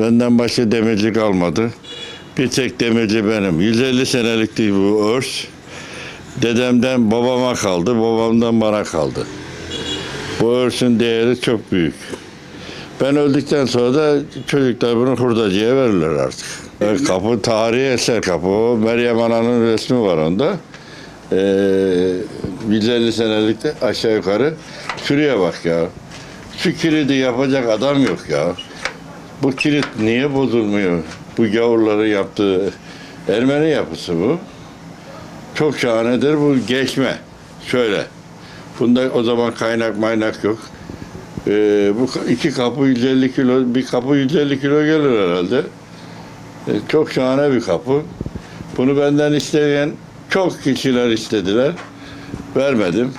Benden başka demirci kalmadı. Bir tek demirci benim. 150 senelikti bu örs. Dedemden babama kaldı, babamdan bana kaldı. Bu örsün değeri çok büyük. Ben öldükten sonra da çocuklar bunu hurdacıya verirler artık. E, Kapı tarihi eser kapı. Meryem Ana'nın resmi var onda. Ee, 150 senelik de aşağı yukarı. Şuraya bak ya. Şu kilidi yapacak adam yok ya. Bu kilit niye bozulmuyor? Bu gavurların yaptığı Ermeni yapısı bu. Çok şahanedir bu geçme. Şöyle. Bunda o zaman kaynak maynak yok. Ee, bu iki kapı 150 kilo, bir kapı 150 kilo gelir herhalde. Ee, çok şahane bir kapı. Bunu benden isteyen çok kişiler istediler. Vermedim.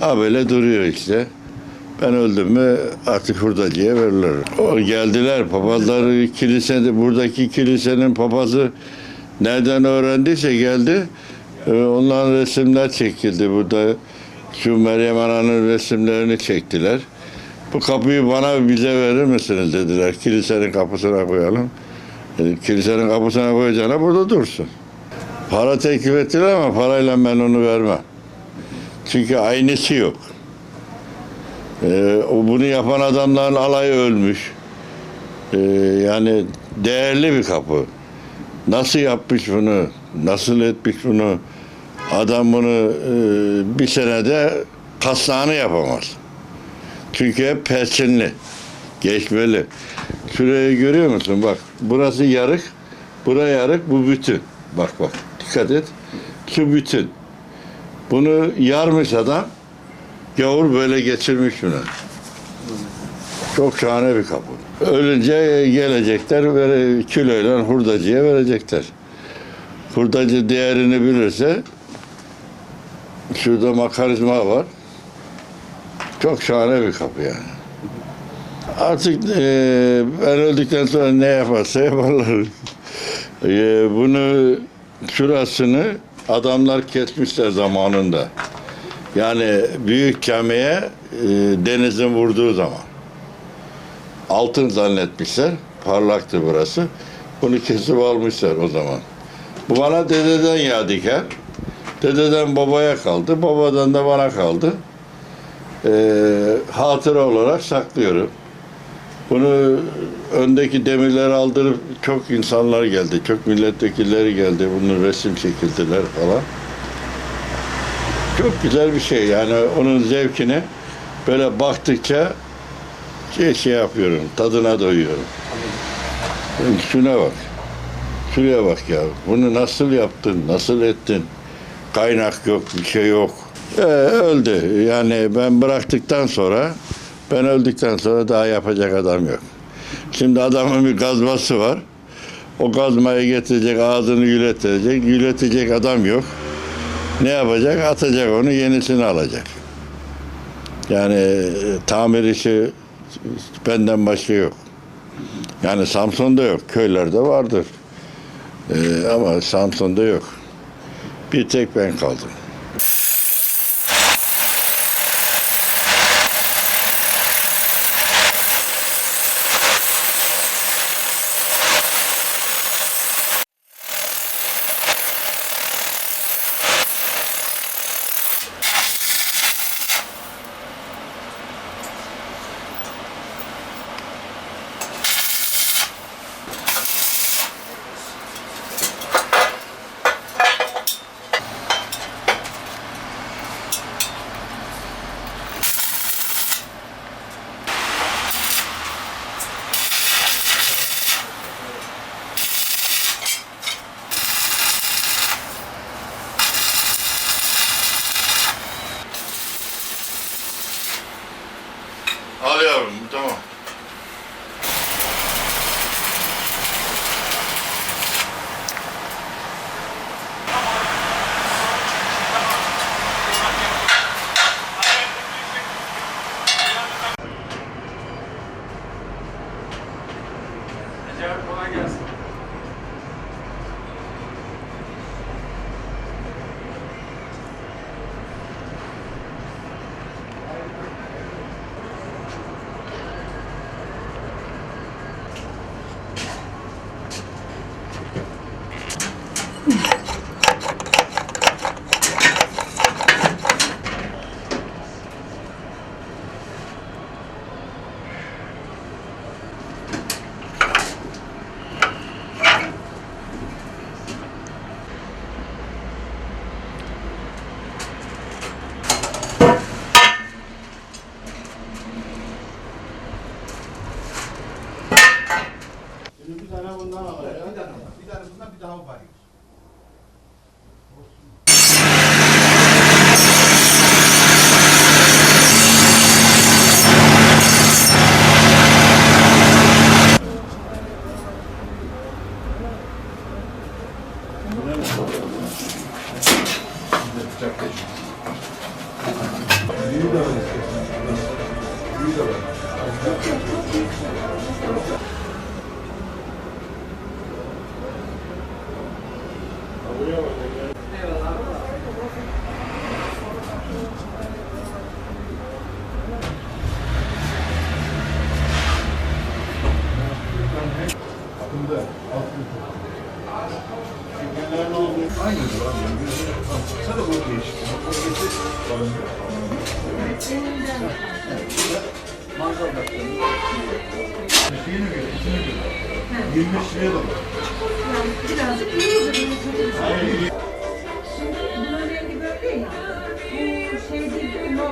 Ha böyle duruyor işte. Ben öldüm mü artık hurdacıya verirler. O geldiler papazları kilisede buradaki kilisenin papazı nereden öğrendiyse geldi. Ee, Onların resimler çekildi burada. Şu Meryem Ana'nın resimlerini çektiler. Bu kapıyı bana bize verir misiniz dediler. Kilisenin kapısına koyalım. Dedim, kilisenin kapısına koyacağına burada dursun. Para teklif ettiler ama parayla ben onu vermem. Çünkü aynısı yok. Ee, bunu yapan adamların alayı ölmüş. Ee, yani değerli bir kapı. Nasıl yapmış bunu? Nasıl etmiş bunu? Adam bunu e, bir senede kasnağını yapamaz. Çünkü hep perçinli, geçmeli. Şurayı görüyor musun? Bak, burası yarık, bura yarık, bu bütün. Bak bak, dikkat et. Şu bütün. Bunu yarmış adam, gavur böyle geçirmiş bunu. Çok şahane bir kapı. Ölünce gelecekler, böyle kiloyla hurdacıya verecekler. Hurdacı değerini bilirse, şurada makarizma var. Çok şahane bir kapı yani. Artık eee, ben öldükten sonra ne yaparsa yaparlar. Eee, bunu şurasını adamlar kesmişler zamanında. Yani büyük camiye eee, denizin vurduğu zaman. Altın zannetmişler. Parlaktı burası. Bunu kesip almışlar o zaman. Bu bana dededen yadigar. Dededen babaya kaldı. Babadan da bana kaldı e, hatıra olarak saklıyorum. Bunu öndeki demirleri aldırıp çok insanlar geldi, çok milletvekilleri geldi. Bunun resim çekildiler falan. Çok güzel bir şey yani onun zevkini böyle baktıkça şey, şey yapıyorum, tadına doyuyorum. Şuna bak, şuraya bak ya. Bunu nasıl yaptın, nasıl ettin? Kaynak yok, bir şey yok. Ee, öldü. Yani ben bıraktıktan sonra, ben öldükten sonra daha yapacak adam yok. Şimdi adamın bir gazması var. O gazmayı getirecek, ağzını gületecek. Gületecek adam yok. Ne yapacak? Atacak onu, yenisini alacak. Yani e, tamir işi benden başka yok. Yani Samsun'da yok, köylerde vardır. Ee, ama Samsun'da yok. Bir tek ben kaldım. Yeah. bundan alacağız. Bir tane, bir tane bundan bir daha var. Büyü de var. Büyü de var. altında. Altında. Şekerlerin olduğu. Aynı var. Sen de bu değişik. Bu değişik. Mangal bakıyorum. Şeyini gör, içini gör. 25 liraya da bak. Yani birazcık iyi olur. Hayır. Şimdi bunun rengi böyle ya. Bu şey değil.